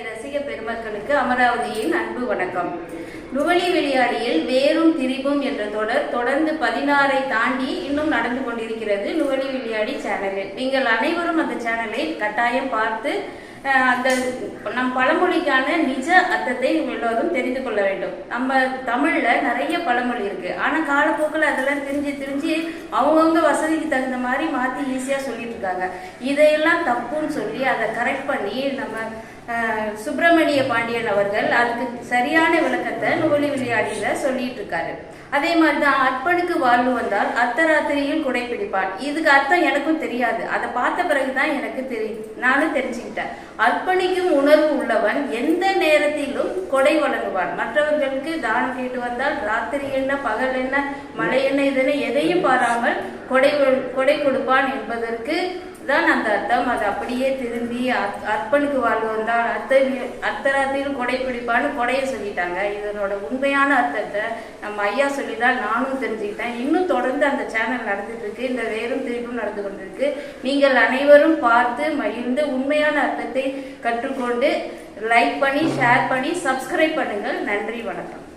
ரசிக பெருமக்களுக்கு அமராவதியின் அன்பு வணக்கம். நுவலி வெளியாடியில் வேரும் திரிபும் என்ற தொடர் தொடர்ந்து பதினாறை தாண்டி இன்னும் நடந்து கொண்டிருக்கிறது நுவலி வெளியாடி சேனலில். நீங்கள் அனைவரும் அந்த சேனலை கட்டாயம் பார்த்து அந்த நம் பழமொழிக்கான நிஜ அர்த்தத்தை எல்லோரும் தெரிந்து கொள்ள வேண்டும். நம்ம தமிழ்ல நிறைய பழமொழி இருக்கு. ஆனா காலப்போக்கில் அதெல்லாம் தெரிஞ்சு தெரிஞ்சு அவங்கவுங்க வசதிக்கு தகுந்த மாதிரி மாற்றி ஈஸியாக சொல்லிட்டு இருக்காங்க இதையெல்லாம் தப்புன்னு சொல்லி அதை கரெக்ட் பண்ணி நம்ம சுப்பிரமணிய பாண்டியன் அவர்கள் அதுக்கு சரியான விளக்கத்தை நூலி விளையாடியில சொல்லிட்டு இருக்காரு. அதே மாதிரி தான் அற்பனுக்கு வாழ்வு வந்தால் அர்த்தராத்திரியில் குடை பிடிப்பான் இதுக்கு அர்த்தம் எனக்கும் தெரியாது. அதை பார்த்த பிறகுதான் எனக்கு தெரியும். நானும் தெரிஞ்சுக்கிட்டேன். அர்ப்பணிக்கும் உணர்வு உள்ளவன் எந்த நேரத்திலும் கொடை வழங்குவான். மற்றவர்களுக்கு தானம் கேட்டு வந்தால் ராத்திரி என்ன பகல் என்ன மழை என்ன இதனை எதையும் பாராமல் கொடை கொடை கொடுப்பான் என்பதற்கு தான் அந்த அர்த்தம். அது அப்படியே திரும்பி அர்த்- அர்ப்பனுக்கு வாழ்வு வந்தால் அர்த்த அர்த்தராத்திரியில் கொடை பிடிப்பான்னு கொடையை சொல்லிட்டாங்க. இதனோட உண்மையான அர்த்தத்தை நம்ம ஐயா சொல்லி தான் நானும் தெரிஞ்சுக்கிட்டேன். இன்னும் தொடர்ந்து அந்த சேனல் நடந்துட்டு இருக்கு. இந்த வேறும் திருப்பும் நடந்து கொண்டிருக்கு. நீங்கள் அனைவரும் பார்த்து மகிழ்ந்து உண்மையான அர்த்தத்தை கற்றுக்கொண்டு லைக் பண்ணி ஷேர் பண்ணி சப்ஸ்கிரைப் பண்ணுங்கள். நன்றி வணக்கம்.